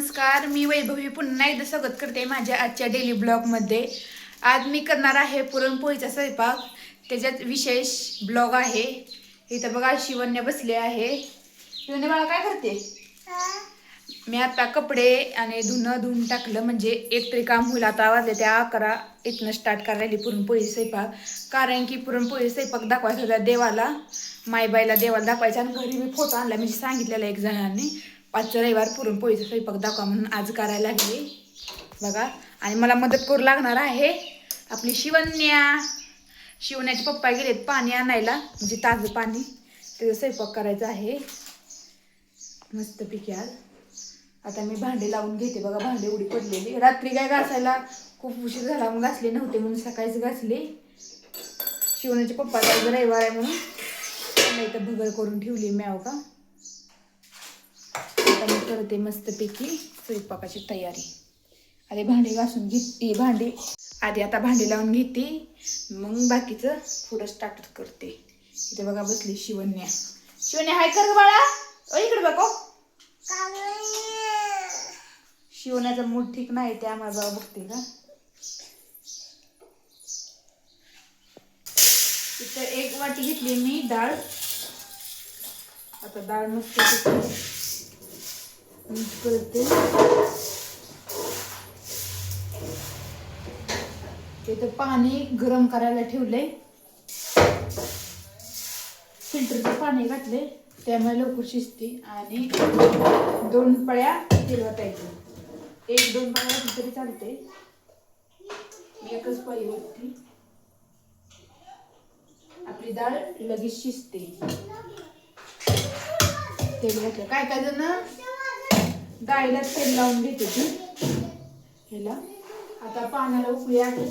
नमस्कार मी वैभवी पुन्हा एकदा स्वागत करते माझ्या आजच्या डेली ब्लॉगमध्ये आज मी करणार आहे पुरणपोळीचा स्वयंपाक. त्याच्यात विशेष ब्लॉग आहे. इथं बघा शिवण्य बसले आहे. शिवण्य मला काय करते? मी आता कपडे आणि धुणं धुवून टाकलं. म्हणजे एक तरी काम होईल. आता वाजले त्या अकरा इथनं स्टार्ट करायली पुरणपोळी स्वयंपाक. कारण की पुरणपोळी स्वयंपाक दाखवायचा होता देवाला. मायबाईला देवाला दाखवायचा आणि घरी मी फोटो आणला. म्हणजे सांगितलेला एक जणांनी. पाचच्या रविवार पुरणपोळीचा स्वयंपाक दाखवा म्हणून आज करायला लागली. बघा. आणि मला मदत करू लागणार आहे आपली शिवन्या. शिवण्याचे पप्पा गेलेत पाणी आणायला म्हणजे ताजं पाणी. त्याचा स्वयंपाक करायचा आहे. मस्तपैकी आज. आता मी भांडे लावून घेते. बघा भांडे उडी पडलेली. रात्री काय घासायला खूप उशीर झाला. मग घासले नव्हते म्हणून सकाळीच घासले. शिवण्याचे पप्पा रविवार आहे म्हणून. नाही तर भगर करून ठेवली म्याव हो का? आता मी करते मस्तपैकी स्वयंपाकाची तयारी. आधी भांडी घासून घेते भांडी. आधी आता भांडी लावून घेते. मग बाकीचं पुढं स्टार्ट करते. इथे बघा बसली शिवन्या शिवन्या हाय कर ग बाळा. ओ इकडे बघ शिवण्याचा मूड ठीक नाही ते आम्हाला बाबा बघते का इथं एक वाटी घेतली मी डाळ. आता डाळ मस्त मिक्स करते तिथं पाणी गरम करायला ठेवलंय. फिल्टरचं पाणी घातले त्यामुळे लवकर शिजते. आणि दोन पळ्या तेल वाटायचं एक दोन पळ्या तरी चालते एकच पळी वरती आपली डाळ लगेच शिजते. तेल घातलं. काय काय जण डाळीला तेल लावून घेते ती. ह्याला. आता पाण्याला उकळी आली.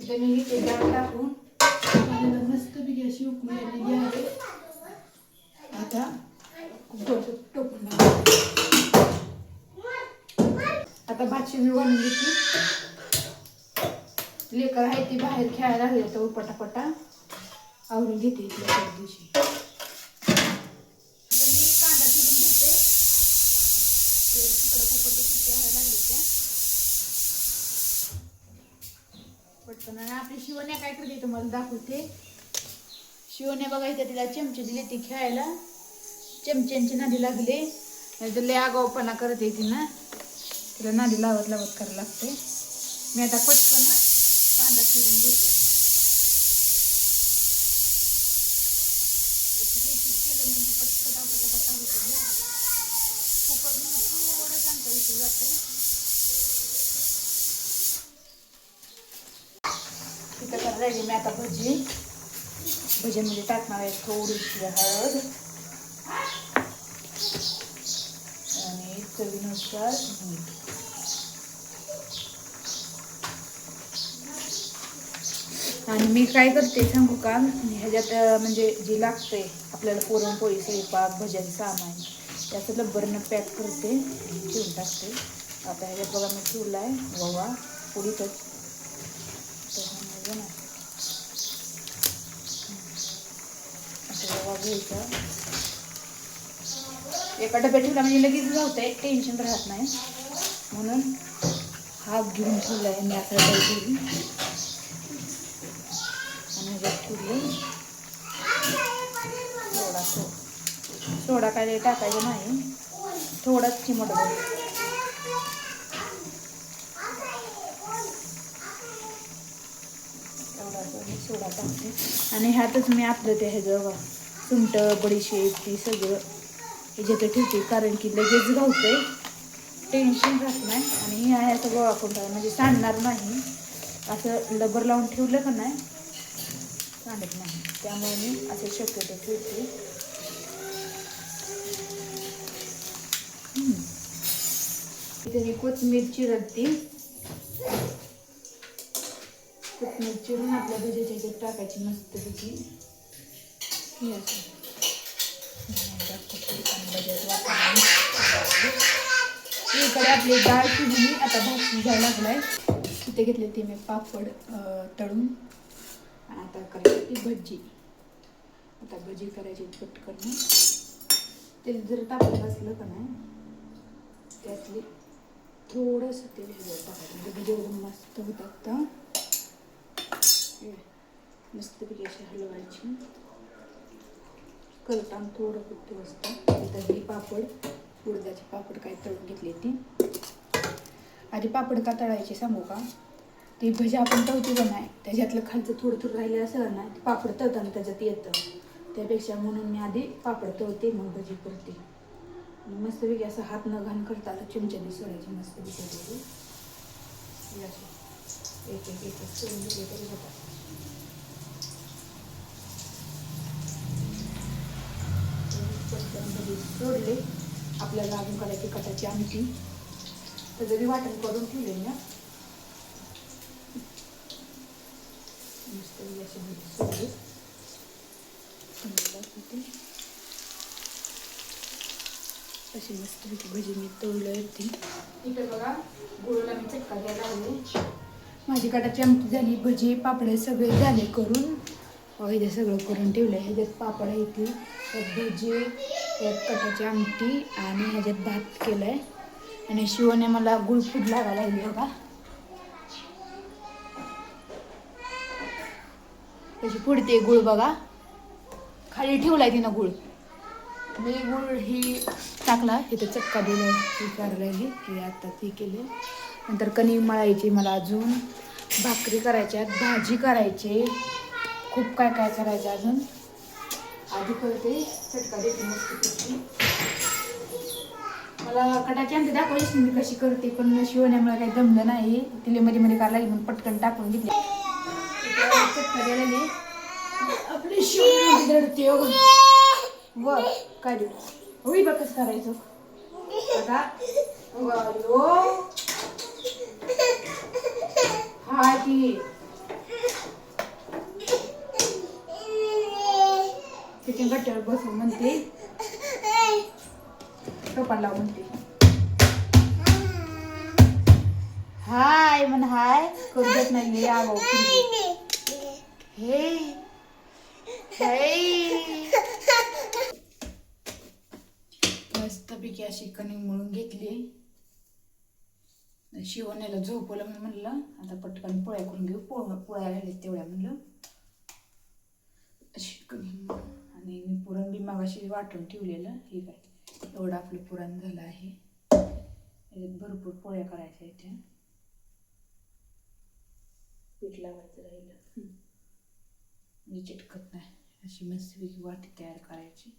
तर घेते हा. मी घेते डाळ टाकून. मस्त बिगी अशी उकळी आलेली आहे आता थोडंसं टोपून टाकते. आता भाजी मी वळून घेतली. लेकर आहे ती बाहेर खेळायला लागले तर पटापटा आवरून घेते इथल्या दिवशी. मी कांदा चिरून घेते तिकडं व्हायला त्या पटकन आणि आपली शिवण्या काय करते तुम्हाला दाखवते. शिवण्या बघायचं तिला चमचे दिले ती खेळायला. चमच्यांची नादी लागले. नाही तर लय आगाऊपणा करते ती ना. तिला नादी लावत लावत करायला लागते. मी आता पटकन कांदा चिरून घेते. एक केलं म्हणजे पटपटा पटापटा होते ना कुकरमध्ये थोडं कांदा उचल जाते तिथं करायला राहिली मी आता भजी. भजीमध्ये टाकणार आहे थोडीशी हळद. चवीनुसार मीठ आणि मी काय करते सांगू का? ह्याच्यात म्हणजे जे लागते आपल्याला पुरणपोळी स्वयंपाक भजन सामान त्याचं लब्बरनं पॅक करते ठेवून टाकते. आता ह्याच्यात बघा मी ठेवला आहे ववा पुढीतच तर. आता रवा घ्यायचा. एका डब्यात ठेवला म्हणजे लगेच जाऊतंय टेन्शन राहत नाही. म्हणून हा घेऊन ठेवला आहे मी आता डबा आणि ह्याच्यात ठेवलं सोडा सोडा काय टाकायचं नाही. थोडाच चिमट बघ मी सोडा टाकते. आणि ह्यातच मी आपलं ते ह्याचं सुंट बडीशेप ती सगळं ह्याच्यात ठेवते कारण की लगेच घावते टेन्शन राहत नाही. आणि हे आहे असं गोळा करून टाका म्हणजे सांडणार नाही. असं लबर लावून ठेवलं का नाही सांडत नाही. त्यामुळे मी असं शक्यतो ठेवते. इथे मी कोथिंबीर चिरडते कोथमीर चिरून आपल्या भजीच्या टाकायची मस्त भजी हे आपली डाळ शिजली आता भात शिजायला लागलाय. तिथे घेतले ते मी पापड तळून. आणि आता करायची ती भजी. आता भजी करायची पटकन. तेल जर टाकलं असलं का नाही त्यातले थोडंसं तेल ह्याच्यात टाकायचं म्हणजे भजी एकदम मस्त होतात तर. मस्तपैकी अशी हलवायची. करताना थोडं कुठे असतं इथं ही पापड उडदाची पापड काय तळून घेतले ती. आधी पापड का तळायचे सांगू का? ती भजी आपण तळतो का नाही? त्याच्यातलं खालचं थोडं थोडं राहिलं असं ना ते पापड तळताना त्याच्यात येतं. त्यापेक्षा म्हणून मी आधी पापड तळते मग भजी करते. आणि मस्तपैकी असं हात न घाण करता आता चिमच्याने सोडायची मस्तपैकी भजी एक एक एक एक सोडून घेतली तरी होतात. भजी सोडले आपल्याला अजून करायची कटाची आमटी. तर जरी वाटण करून ठेवले ना. मस्त अशी सोडली. मस्तपैकी भजी मी तळलं होती. इकडे बघा गुळला मी चटका द्यायला लागले माझी कटाची आमटी झाली भजी पापड सगळे झाले करून. इथे सगळं करून ठेवलं आहे ह्याच्यात पापड आहे ती. त्यात भजी एक कटाची आमटी आणि ह्याच्यात भात केलं आहे आणि शिवने मला गुळफूड लागायला लागली बघा. त्याची पुढते गुळ बघा. खाली ठेवलाय तिनं गुळ. मी गुळ ही टाकला इथं चक्का दिला ती की आता ती केली. नंतर कणी मळायची मला अजून. भाकरी करायच्यात भाजी करायची. खूप काय काय करायचं अजून. आधी करते चटका देते मस्त मला कटाची आमची दाखवायची मी कशी करते पण शिवण्यामुळे काही जमलं नाही. तिले मध्ये मध्ये करायला लागली म्हणून पटकन टाकून घेतली. चटका द्यायला आपली शिवण रडते हो. व काय देऊ होई बघ कसं करायचं? आता हा की तिथे गट्ट्यावर बसून म्हणते. टोपाला लाव म्हणते. हाय म्हण हाय. करू देत नाही लय हे. हे. मस्तपैकी अशी कणिंग मळून घेतली. शिवण्याला झोपवलं मी म्हणलं आता पटकन पोळ्या करून घेऊ. पोळ पोळ्या राहिल्या तेवढ्या म्हणलं. अशी कणिंग पुरण बी मागाशी वाटून ठेवलेलं. हे काय? एवढं आपलं पुरण झालं आहे. याच्यात भरपूर पोळ्या करायच्या त्या. पीठ लावायचं राहिलं. म्हणजे चिटकत नाही. अशी मस्तपैकी वाटी तयार करायची.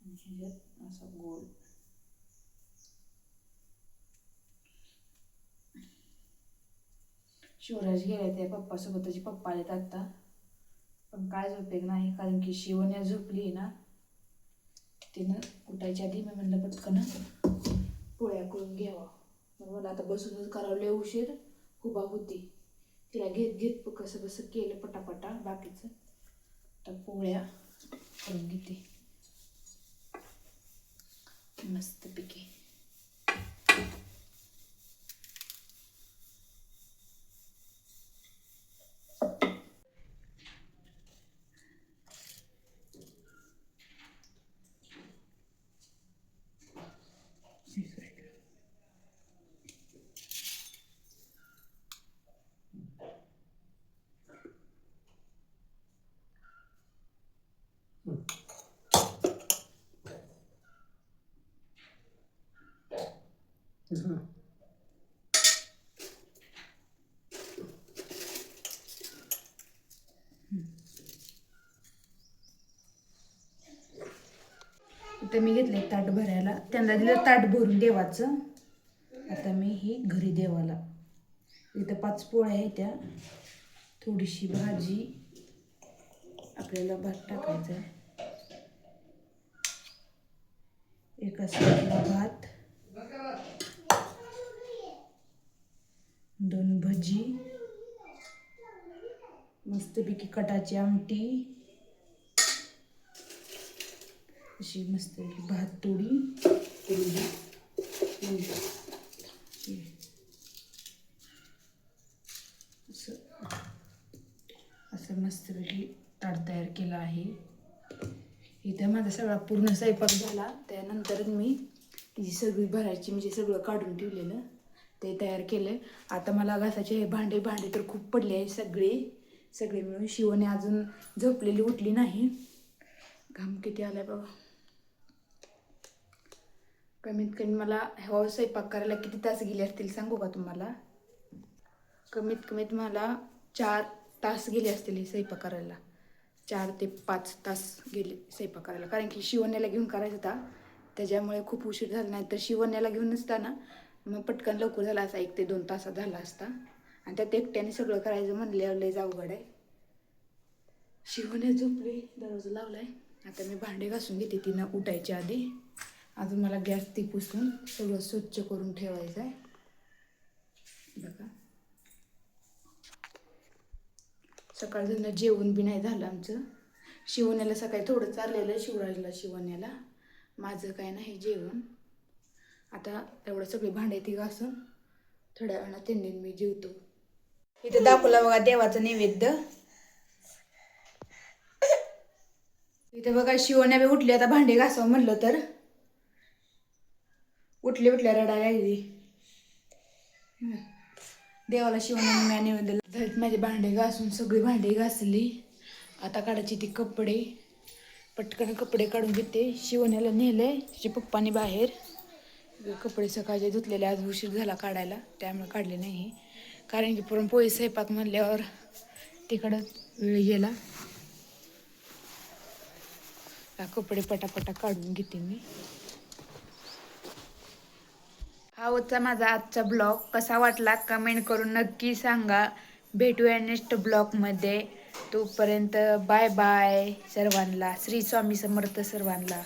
आणि ह्याच्यात असा गोल. शिवराज गेले त्या पप्पासोबत. त्याचे पप्पा आलेत आत्ता पण काय उपयोग नाही कारण की शिवण्या झोपली ना तिनं कुटायच्या आधी मी म्हणलं पटकन पोळ्या करून घ्यावा. मग मला आता बसूनच करावले उशीर उभा होती. तिला घेत घेत कसं कसं केलं पटापटा बाकीचं. तर पोळ्या करून घेते. मस्तपैकी. इथं मी घेतले ताट भरायला. त्यांना दिलं ताट भरून देवाचं. आता मी ही घरी देवाला. इथं पाच पोळ्या आहेत त्या. थोडीशी भाजी. आपल्याला भात टाकायचा एका साईडला भात. दोन भजी. मस्तपैकी कटाची आमटी. अशी मस्तपैकी भात तोडी. असं असं मस्तपैकी ताट तयार केलं आहे. इथे माझा सगळा पूर्ण स्वयंपाक झाला. त्यानंतर मी तिची सगळी भरायची म्हणजे सगळं काढून ठेवलेलं. ते तयार केलं आता मला घासाचे हे भांडे भांडे तर खूप पडले आहे सगळे. सगळे मिळून शिवने अजून झोपलेली उठली नाही. घाम किती आलाय बघा. कमीत कमी मला हवा स्वयंपाक करायला किती तास गेले असतील सांगू का तुम्हाला? कमीत कमीत मला चार तास गेले असतील हे स्वयंपाक करायला. चार ते पाच तास गेले स्वयंपाक करायला. कारण की शिवण्याला घेऊन करायचा होता. त्याच्यामुळे खूप उशीर झाला. नाही तर शिवण्याला घेऊन नसताना मग पटकन लवकर झाला असा. एक ते दोन तासात झाला असता. आणि त्यात एकट्याने सगळं करायचं म्हणल्यावर लय अवघड आहे. शिवण्या झोपली. दरवाजा लावलाय. आता मी भांडे घासून घेते. तिनं उठायच्या आधी. अजून मला गॅस ती पुसून सगळं स्वच्छ करून ठेवायचं आहे बघा. सकाळचं जेवण बी नाही झालं आमचं. शिवण्याला सकाळी थोडं चाललेलं शिवराजला शिवण्याला. माझं काय नाही जेवण. आता एवढं सगळी भांडे ती घासून. थोड्या वेळा त्यांनी मी जेवतो. इथं दाखवला बघा देवाचं नैवेद्य. इथे बघा शिवण्या बी उठली आता भांडे घासावं म्हणलं तर. उठली उठल्या रडायला लागली. देवाला शिवण्याने मी नैवेद्य झालीत माझे भांडे घासून सगळी भांडी घासली. आता काढायची ती कपडे. पटकन कपडे काढून घेते. शिवण्याला नेले. तिच्या पप्पाने बाहेर. कपडे सकाळचे धुतलेले आज उशीर झाला काढायला. त्यामुळे काढले नाही. कारण की पुरणपोळी स्वयंपाक म्हणल्यावर तिकडं वेळ गेला. कपडे पटापटा काढून घेते मी. हा होता माझा आजचा ब्लॉग. कसा वाटला कमेंट करून नक्की सांगा. भेटूया नेक्स्ट ब्लॉगमध्ये तोपर्यंत बाय बाय सर्वांना. श्री स्वामी समर्थ सर्वांना.